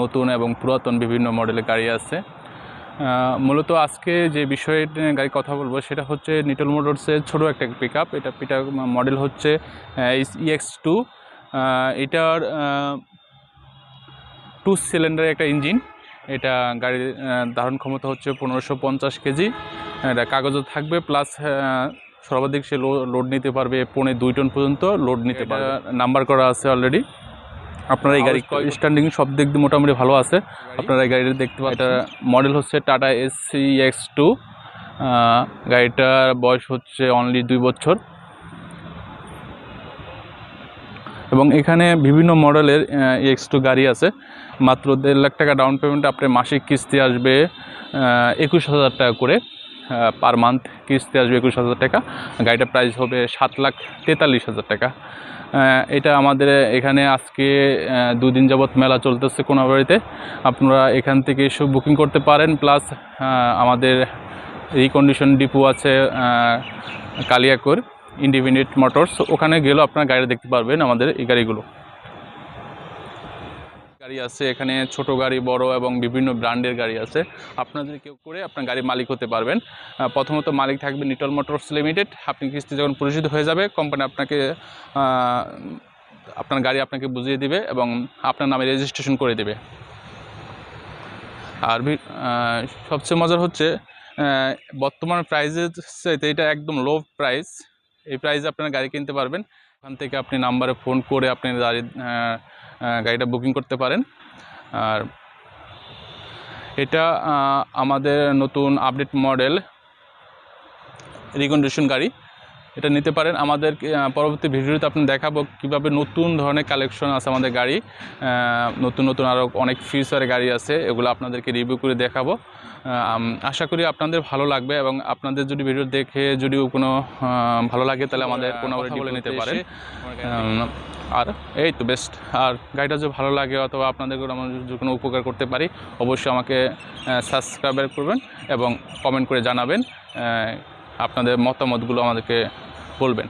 নতুন এবং পুরাতন বিভিন্ন মডেলের গাড়ি আছে। মূলত আজকে যে বিষয়ে গাড়ি কথা বলব সেটা হচ্ছে নিটল মোটরসের ছোটো একটা পিক আপ এটা পিটা মডেল হচ্ছে ইএক্স টু এটার টু সিলিন্ডারের একটা ইঞ্জিন এটা গাড়ির ধারণ ক্ষমতা হচ্ছে পনেরোশো পঞ্চাশ কেজি। এটা কাগজও থাকবে প্লাস সর্বাধিক সে লোড নিতে পারবে পৌনে দুই টন পর্যন্ত লোড নিতে পারবে। নাম্বার করা আছে অলরেডি আপনারা এই গাড়ি স্ট্যান্ডিং সব দিক দিয়ে মোটামুটি ভালো আছে। আপনারা এই গাড়িটা দেখতে পাচ্ছেন। এটা মডেল হচ্ছে টাটা এসি এক্স টু গাড়িটার বয়স হচ্ছে অনলি দুই বছর। এবং এখানে বিভিন্ন মডেলের এক্স টু গাড়ি আছে। মাত্র দেড় লাখ টাকা ডাউন পেমেন্ট আপনার মাসিক কিস্তি আসবে একুশ হাজার টাকা করে। পার মান্থ কিস্তি আসবে একুশ হাজার টাকা। গাড়িটার প্রাইস হবে সাত লাখ তেতাল্লিশ হাজার টাকা। এটা আমাদের এখানে আজকে দুদিন যাবৎ মেলা চলতেছে কোনাবাড়িতে। আপনারা এখান থেকে এসে বুকিং করতে পারেন। প্লাস আমাদের রিকন্ডিশন ডিপো আছে কালিয়াকৈর ইন্ডিপেন্ডেন্ট মোটরস ওখানে গেলেও আপনারা গাড়ি দেখতে পারবেন আমাদের এই গাড়িগুলো। গাড়ি আছে, এখানে ছোট গাড়ি, বড় এবং বিভিন্ন ব্র্যান্ডের গাড়ি আছে। আপনাদের কেউ করে আপনার গাড়ির মালিক হতে পারবেন। প্রথমত মালিক থাকবে নিটল মোটরস লিমিটেড আপনি কিস্তি যখন পরিশোধ হয়ে যাবে কোম্পানি আপনাকে আপনার গাড়ি আপনাকে বুঝিয়ে দিবে এবং আপনার নামে রেজিস্ট্রেশন করে দেবে। আর সবচেয়ে মজার হচ্ছে বর্তমান প্রাইসের চাইতে এটা একদম লো প্রাইস এই প্রাইসে আপনারা গাড়ি কিনতে পারবেন। ওখান থেকে আপনি নাম্বারে ফোন করে আপনি গাড়ি গাড়িটা বুকিং করতে পারেন। আর এটা আমাদের নতুন আপডেট মডেল রিকন্ডিশন গাড়ি। এটা নিতে পারেন। আমাদের পরবর্তী ভিডিওতে আপনি দেখাবো কীভাবে নতুন ধরনের কালেকশন আছে আমাদের গাড়ি। নতুন নতুন আরও অনেক ফিউচারের গাড়ি আছে। এগুলো আপনাদেরকে রিভিউ করে দেখাবো। আশা করি আপনাদের ভালো লাগবে এবং আপনাদের যদি ভিডিও দেখে যদি কোনো ভালো লাগে তাহলে আমাদের কোনো বলে নিতে পারেন। আর এই তো বেস্ট আর গাড়িটা যদি ভালো লাগে অথবা আপনাদের আমার যদি কোনো উপকার করতে পারি, অবশ্যই আমাকে সাবস্ক্রাইব করবেন এবং কমেন্ট করে জানাবেন আপনাদের মতামতগুলো আমাদেরকে বলবেন।